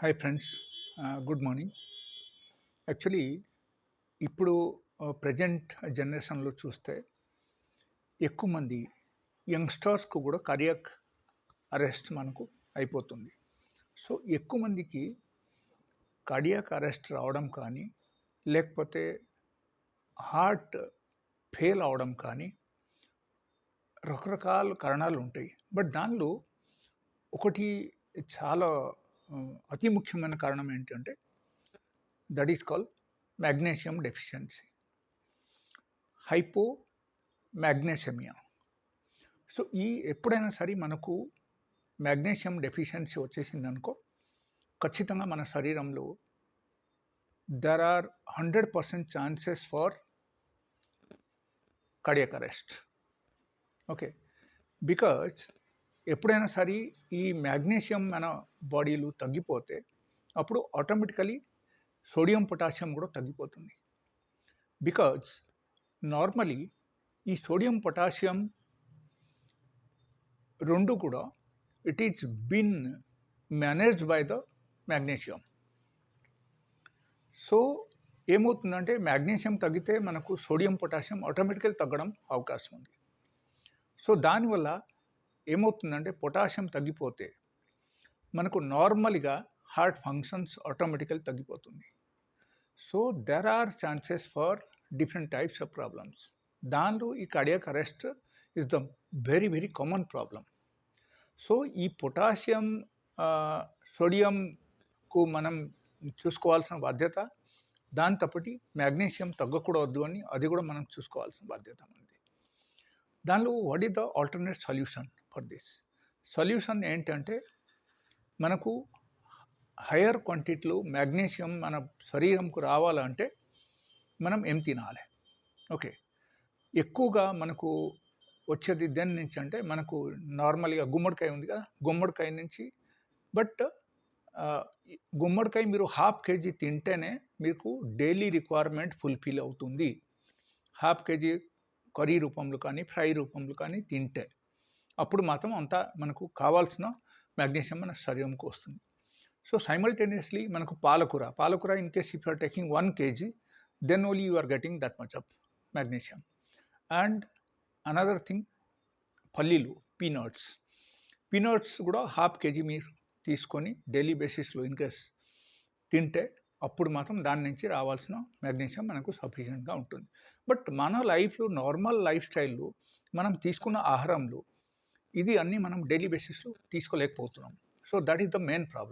Hi friends good morning actually ఇప్పుడు present జనరేషన్లో చూస్తే ఎక్కువ మంది యంగ్స్టర్స్కు కూడా కార్డియాక్ అరెస్ట్ మనకు అయిపోతుంది. సో ఎక్కువ మందికి కార్డియాక్ అరెస్ట్ రావడం కానీ లేకపోతే హార్ట్ ఫెయిల్ అవడం కానీ రకరకాల కారణాలు ఉంటాయి. బట్ దానిలో ఒకటి చాలా అతి ముఖ్యమైన కారణం ఏంటంటే that is call magnesium deficiency. Hypomagnesemia so ఈ ఎప్పుడైనా సరే మనకు మ్యాగ్నీషియం డెఫిషియన్సీ వచ్చేసిందనుకో ఖచ్చితంగా మన శరీరంలో there are hundred percent chances for cardiac arrest okay because ఎప్పుడైనా సరే ఈ మ్యాగ్నీషియం మన బాడీలో తగ్గిపోతే అప్పుడు ఆటోమేటికలీ సోడియం పొటాషియం కూడా తగ్గిపోతుంది. బికాజ్ నార్మలీ ఈ సోడియం పొటాషియం రెండు కూడా it is bin managed by the magnesium. So ఏమవుతుందంటే మ్యాగ్నీషియం తగ్గితే మనకు సోడియం పొటాషియం ఆటోమేటికల్ తగ్గడం అవకాశం ఉంది. సో దానివల్ల ఏమవుతుందంటే పొటాషియం తగ్గిపోతే మనకు నార్మల్గా హార్ట్ ఫంక్షన్స్ ఆటోమేటికల్ తగ్గిపోతుంది. So there are chances for different types of problems దానిలో ఈ cardiac arrest is the very very common problem so ఈ పొటాషియం సోడియంకు మనం చూసుకోవాల్సిన బాధ్యత దాని మ్యాగ్నీషియం తగ్గకూడదు అని అది కూడా మనం చూసుకోవాల్సిన బాధ్యత మనది. దానిలో what is the alternate solution for this solution ఏంటంటే మనకు హయ్యర్ క్వాంటిటీలో మ్యాగ్నీషియం మన శరీరంకు రావాలంటే మనం ఏం తినాలి? ఓకే ఎక్కువగా మనకు వచ్చేది దేని నుంచి అంటే మనకు నార్మల్గా గుమ్మడికాయ ఉంది కదా గుమ్మడికాయ నుంచి. బట్ గుమ్మడికాయ మీరు హాఫ్ కేజీ తింటేనే మీకు డైలీ రిక్వైర్మెంట్ ఫుల్ఫిల్ అవుతుంది. హాఫ్ కేజీ కర్రీ రూపంలో కానీ ఫ్రై రూపంలో కానీ తింటే అప్పుడు మాత్రం అంతా మనకు కావాల్సిన మ్యాగ్నీషియం మన శరీరంకు వస్తుంది. సో సైమల్టేనియస్లీ మనకు పాలకూర పాలకూర in case if are taking one KG then only you are getting that much of magnesium and another thing పల్లీలు పీనట్స్ పీనట్స్ కూడా హాఫ్ కేజీ మీరు తీసుకొని డైలీ బేసిస్లో ఇన్ కేస్ తింటే అప్పుడు మాత్రం దాని నుంచి రావాల్సిన మ్యాగ్నీషియం మనకు సఫిషియెంట్గా ఉంటుంది. బట్ మన లైఫ్లో నార్మల్ లైఫ్ స్టైల్లో మనం తీసుకున్న ఆహారంలో ఇది అన్నీ మనం డైలీ బేసిస్లో తీసుకోలేకపోతున్నాం. So that is the main problem